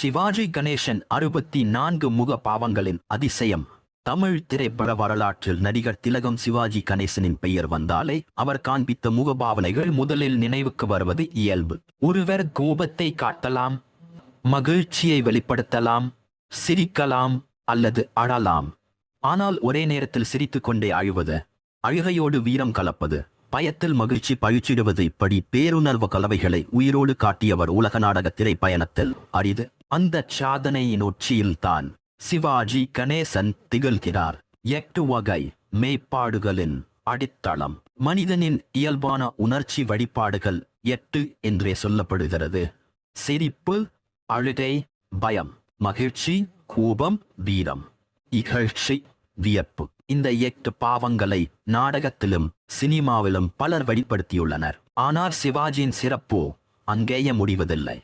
சிவாஜி கணேசன் அறுபத்தி நான்கு முக பாவங்களின் அதிசயம். தமிழ் திரைப்பட வரலாற்றில் நடிகர் திலகம் சிவாஜி கணேசனின் பெயர் வந்தாலே அவர் காண்பித்த முகபாவனைகள் முதலில் நினைவுக்கு வருவது இயல்பு. ஒருவர் கோபத்தை காட்டலாம் மகிழ்ச்சியை வெளிப்படுத்தலாம் சிரிக்கலாம் அல்லது அழலாம். ஆனால் ஒரே நேரத்தில் சிரித்து கொண்டே அழுவது அழுகையோடு வீரம் கலப்பது பயத்தில் மகிழ்ச்சி பழிச்சிடுவது இப்படி பேருணர்வு கலவைகளை உயிரோடு காட்டியவர் உலக நாடக திரைப்பயணத்தில் அரிது. அந்த சாதனையின் உச்சியில்தான் சிவாஜி கணேசன் திகழ்கிறார். எட்டு வகை மேப்பாடுகளின் அடித்தளம். மனிதனின் இயல்பான உணர்ச்சி வழிபாடுகள் எட்டு என்றே சொல்லப்படுகிறது. சிரிப்பு அழுகை பயம் மகிழ்ச்சி கோபம் வீரம் இகழ்ச்சி வியப்பு. இந்த எட்டு பாவங்களை நாடகத்திலும் சினிமாவிலும் பலர் வெளிப்படுத்தியுள்ளனர் ஆனால் சிவாஜியின் சிறப்போ அங்கேயே முடிவதில்லை.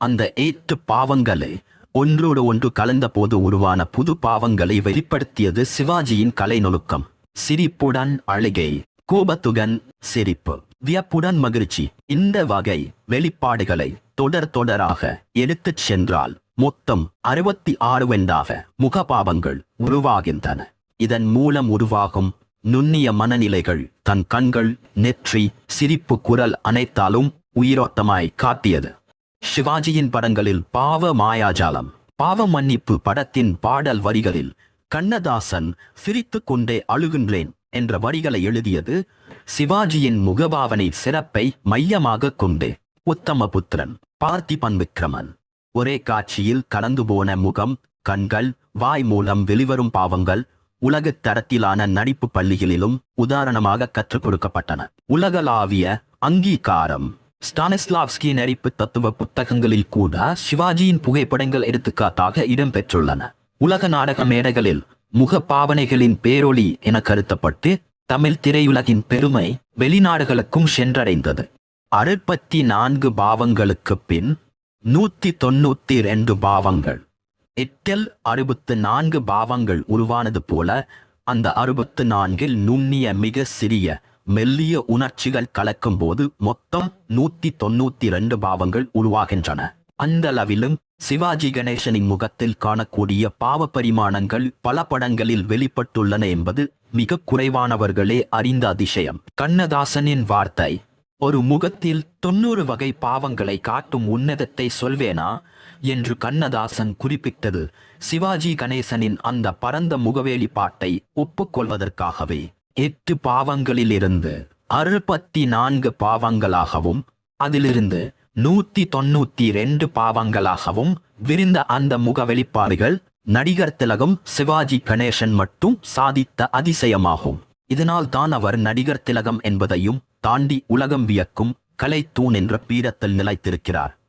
அந்த எட்டு பாவங்களை ஒன்றோடு ஒன்று கலந்த போது உருவான புது பாவங்களை வெளிப்படுத்தியது சிவாஜியின் கலை நுணுக்கம் சிரிப்புடன் அழுகை கோபத்துடன் சிரிப்பு வியப்புடன் மகிழ்ச்சி. இந்த வகை வெளிப்பாடுகளை தொடர் தொடராக எடுத்துச் சென்றால் மொத்தம் அறுபத்தி ஆறு வெண்டாக முகபாவங்கள் உருவாகின்றன. இதன் மூலம் உருவாகும் நுண்ணிய மனநிலைகள் தன் கண்கள் நெற்றி சிரிப்பு குரல் அனைத்தாலும் உயிரோட்டமாய் காட்டியது. சிவாஜியின் படங்களில் பாவ மாயாஜாலம் பாவ மன்னிப்பு படத்தின் பாடல் வரிகளில் கண்ணதாசன் சிரித்து கொண்டே அழுகின்றேன் என்ற வரிகளை எழுதியது சிவாஜியின் முகபாவனை சிறப்பை மையமாக கொண்டு உத்தமபுத்திரன் பார்த்திபன் விக்ரமன். ஒரே காட்சியில் கலந்து போன முகம் கண்கள் வாய் மூலம் வெளிவரும் பாவங்கள் உலகத் தரத்திலான நடிப்பு பள்ளிகளிலும் உதாரணமாக கற்றுக் கொடுக்கப்பட்டன. உலகளாவிய அங்கீகாரம். ஸ்டானிஸ்லாவ்ஸ்கி நடிப்பு தத்துவ புத்தகங்களில் கூட சிவாஜியின் புகைப்படங்கள் எடுத்துக்காட்டாக இடம்பெற்றுள்ளன. உலக நாடக மேடைகளில் முக பாவனைகளின் பேரொளி என கருத்தப்பட்டு தமிழ் திரையுலகின் பெருமை வெளிநாடுகளுக்கும் சென்றடைந்தது. அறுபத்தி நான்கு பாவங்களுக்கு பின் நூத்தி தொண்ணூத்தி ரெண்டு பாவங்கள். எட்டில் அறுபத்து நான்கு பாவங்கள் உருவானது போல அந்த அறுபத்து நான்கில் நுண்ணிய மிக சிறிய மெல்லிய உணர்ச்சிகள் கலக்கும் போது மொத்தம் நூத்தி தொண்ணூத்தி ரெண்டு பாவங்கள் உருவாகின்றன. அந்த அளவிலும் சிவாஜி கணேசனின் முகத்தில் காணக்கூடிய பாவ பரிமாணங்கள் பல படங்களில் வெளிப்பட்டுள்ளன என்பது மிக குறைவானவர்களே அறிந்த அதிசயம். கண்ணதாசனின் வார்த்தை ஒரு முகத்தில் தொண்ணூறு வகை பாவங்களை காட்டும் உன்னதத்தை சொல்வேனா? என்று கண்ணதாசன் குறிப்பிட்டது சிவாஜி கணேசனின் அந்த பரந்த முகவேலி பாட்டை ஒப்புக்கொள்வதற்காகவே. எட்டு பாவங்களிலிருந்து அறுபத்தி நான்கு பாவங்களாகவும் அதிலிருந்து நூத்தி தொண்ணூத்தி ரெண்டு பாவங்களாகவும் விரிந்த அந்த முக வெளிப்பாடுகள் நடிகர் திலகம் சிவாஜி கணேசன் மட்டும் சாதித்த அதிசயமாகும். இதனால் தான் அவர் நடிகர் திலகம் என்பதையும் தாண்டி உலகம் வியக்கும் கலைத்தூண் என்ற பீடத்தில் நிலைத்திருக்கிறார்.